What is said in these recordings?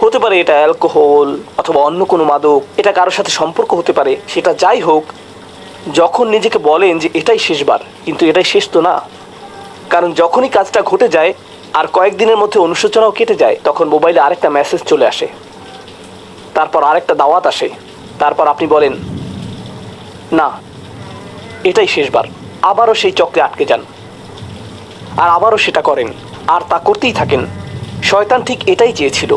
হতে পারে এটা অ্যালকোহল অথবা অন্য কোনো মাদক, এটা কারোর সাথে সম্পর্ক হতে পারে, সেটা যাই হোক, যখন নিজেকে বলেন যে এটাই শেষবার, কিন্তু এটাই শেষ তো না। কারণ যখনই কাজটা ঘটে যায় আর কয়েকদিনের মধ্যে অনুশোচনাও কেটে যায়, তখন মোবাইলে আরেকটা মেসেজ চলে আসে। তারপর আরেকটা দাওয়াত আসে। তারপর আপনি বলেন, না, এটাই শেষবার। আবারও সেই চক্রে আটকে যান। আর আবারও সেটা করেন। আর তা করতেই থাকেন। শয়তান ঠিক এটাই চেয়েছিল।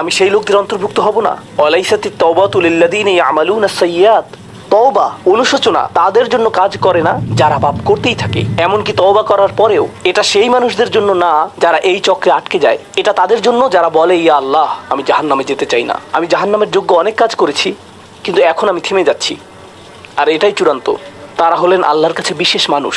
আমি সেই লোকদের অন্তর্ভুক্ত হব না। অলাইসাতি তওবাতুলিল্লাযিনা ইয়ামালুনা সাইয়্যাত। তওবা, অনুশোচনা, তাদের জন্য কাজ করে না, যারা পাপ করতেই থাকে। এমনকি তওবা করার পরেও এটা সেই মানুষদের জন্য না, যারা এই চক্রে আটকে যায়। এটা তাদের জন্য, যারা বলে, ইয়া আল্লাহ, আমি জাহান্নামে যেতে চাই না। আমি জাহান্নামের যোগ্য অনেক কাজ করেছি, কিন্তু এখন আমি থেমে যাচ্ছি। আর এটাই চূড়ান্ত। তারা হলেন আল্লাহর কাছে বিশেষ মানুষ।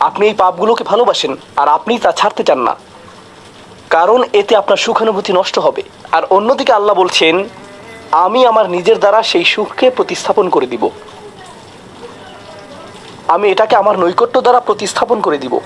আপনি এই পাপগুলোকে ভালোবাসেন আর আপনি তা ছাড়তে চান না। কারণ এতে আপনার সুখানুভূতি নষ্ট হবে। আর অন্যদিকে আল্লাহ বলছেন, আমি আমার নিজের দ্বারা সেই সুখকে প্রতিস্থাপন করে দিব। আমি এটাকে আমার নৈকট্য দ্বারা প্রতিস্থাপন করে দিব।